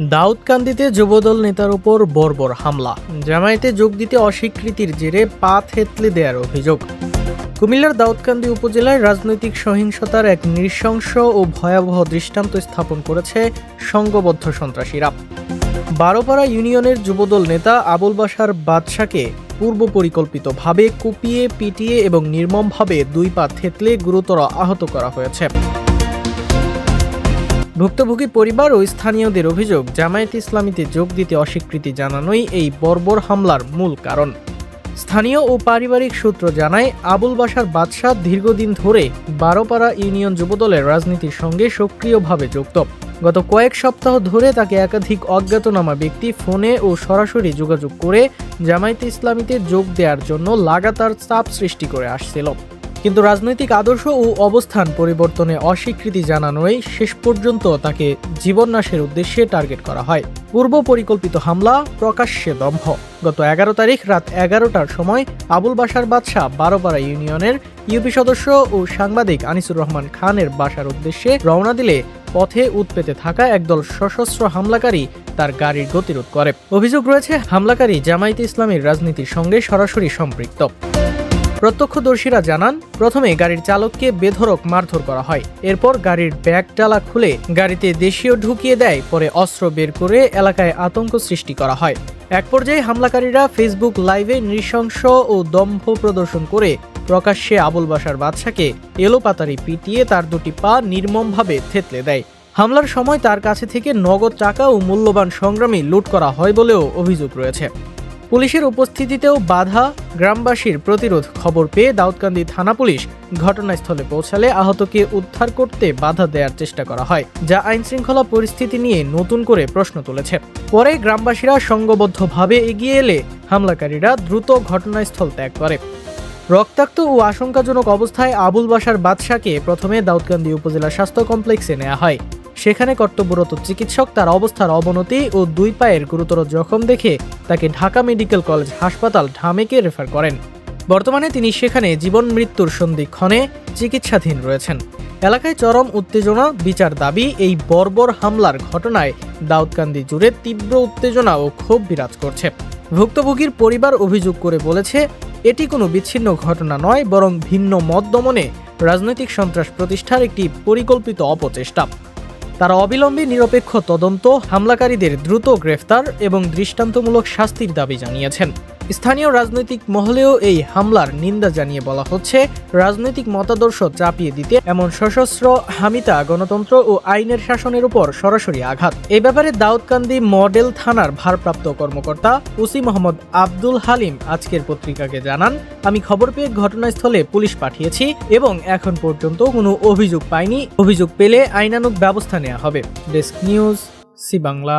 দাউদকান্দিতে যুবদল নেতার উপর বর্বর হামলা। জামায়াতে যোগ দিতে অস্বীকৃতির জেরে পা থেতলে দেওয়ার অভিযোগ। কুমিল্লার দাউদকান্দি উপজেলায় রাজনৈতিক সহিংসতার এক নৃশংস ও ভয়াবহ দৃষ্টান্ত স্থাপন করেছে সংঘবদ্ধ সন্ত্রাসীরা। বারোপাড়া ইউনিয়নের যুবদল নেতা আবুল বাসার বাদশাকে পূর্ব পরিকল্পিতভাবে কুপিয়ে, পিটিয়ে এবং নির্মমভাবে দুই পা থেতলে গুরুতর আহত করা হয়েছে। ভুক্তভোগী পরিবার ও স্থানীয়দের অভিযোগ, জামায়াত ইসলামীতে যোগ দিতে অস্বীকৃতি জানানোই এই বর্বর হামলার মূল কারণ। স্থানীয় ও পারিবারিক সূত্র জানায়, আবুল বাসার বাদশাহ দীর্ঘদিন ধরে বারোপাড়া ইউনিয়ন যুবদলের রাজনীতির সঙ্গে সক্রিয়ভাবে যুক্ত। গত কয়েক সপ্তাহ ধরে তাকে একাধিক অজ্ঞাতনামা ব্যক্তি ফোনে ও সরাসরি যোগাযোগ করে জামায়াতে ইসলামীতে যোগ দেওয়ার জন্য লাগাতার চাপ সৃষ্টি করে আসছিল। কিন্তু রাজনৈতিক আদর্শ ও অবস্থান পরিবর্তনে অস্বীকৃতি জানানোয় শেষ পর্যন্ত তাকে জীবননাশের উদ্দেশ্যে টার্গেট করা হয়। পূর্ব পরিকল্পিত হামলা প্রকাশ্যে দম্ভ। গত এগারো তারিখ রাত এগারোটার সময় আবুল বাসার বাদশাহ বারোপাড়া ইউনিয়নের ইউপি সদস্য ও সাংবাদিক আনিসুর রহমান খানের বাসার উদ্দেশ্যে রওনা দিলে পথে উৎপেতে থাকা একদল সশস্ত্র হামলাকারী তার গাড়ির গতিরোধ করে। অভিযোগ রয়েছে, হামলাকারী জামায়াতে ইসলামীর রাজনীতির সঙ্গে সরাসরি সম্পৃক্ত। প্রত্যক্ষদর্শীরা জানান প্রথমে গাড়ির চালককে বেধড়ক মারধর করা হয়। এরপর গাড়ির ব্যাগ ডালা খুলে গাড়িতে দেশীয় ঢুকিয়ে দেয়, পরে অস্ত্র বের করে এলাকায় আতঙ্ক সৃষ্টি করা হয়। এক পর্যায়ে হামলাকারীরা ফেসবুক লাইভে নৃশংস ও দম্ভ প্রদর্শন করে প্রকাশ্যে আবুল বাসার বাদশাকে এলোপাতারি পিটিয়ে তার দুটি পা নির্মমভাবে থেতলে দেয়। হামলার সময় তার কাছে থেকে নগদ টাকা ও মূল্যবান সংগ্রামী লুট করা হয় বলেও অভিযোগ রয়েছে। পুলিশের উপস্থিতিতেও বাধা, গ্রামবাসীর প্রতিরোধ খবর পেয়ে দাউদকান্দি থানা পুলিশ ঘটনাস্থলে পৌঁছালে আহতকে উদ্ধার করতে বাধা দেওয়ার চেষ্টা করা হয়, যা আইনশৃঙ্খলা পরিস্থিতি নিয়ে নতুন করে প্রশ্ন তুলেছে। পরে গ্রামবাসীরা সংঘবদ্ধভাবে এগিয়ে এলে হামলাকারীরা দ্রুত ঘটনাস্থল ত্যাগ করে। রক্তাক্ত ও আশঙ্কাজনক অবস্থায় আবুল বাসার বাদশাকে প্রথমে দাউদকান্দি উপজেলা স্বাস্থ্য কমপ্লেক্সে নেওয়া হয়। সেখানে কর্তব্যরত চিকিৎসক তার অবস্থার অবনতি ও দুই পায়ের গুরুতর জখম দেখে তাকে ঢাকা মেডিকেল কলেজ হাসপাতাল ঢামেকে রেফার করেন। বর্তমানে তিনি সেখানে জীবন মৃত্যুর সন্ধিক্ষণে চিকিৎসাধীন রয়েছেন। এলাকায় চরম উত্তেজনা, বিচার দাবি, এই বর্বর হামলার ঘটনায় দাউদকান্দি জুড়ে তীব্র উত্তেজনা ও ক্ষোভ বিরাজ করছে। ভুক্তভোগীর পরিবার অভিযোগ করে বলেছে, এটি কোনো বিচ্ছিন্ন ঘটনা নয়, বরং ভিন্ন মত দমনে রাজনৈতিক সন্ত্রাস প্রতিষ্ঠার একটি পরিকল্পিত অপচেষ্টা। তারা অবিলম্বে নিরপেক্ষ তদন্ত হামলাকারীদের দ্রুত গ্রেফতার এবং দৃষ্টান্তমূলক শাস্তির দাবি জানিয়েছেন। স্থানীয় রাজনৈতিক মহলেও এই হামলার নিন্দা জানিয়ে বলা হচ্ছে, রাজনৈতিক মতাদর্শ চাপিয়ে দিতে এমন সশস্ত্র হামিতা গণতন্ত্র ও আইনের শাসনের উপর সরাসরি আঘাত। এই ব্যাপারে দাউদকান্দি মডেল থানার ভারপ্রাপ্ত কর্মকর্তা উসি মোহাম্মদ আব্দুল হালিম আজকের পত্রিকাকে জানান, আমি খবর পেয়ে ঘটনাস্থলে পুলিশ পাঠিয়েছি এবং এখন পর্যন্ত কোনো অভিযোগ পাইনি। অভিযোগ পেলে আইনানুগ ব্যবস্থা নেওয়া হবে। Desk news, C Bangla.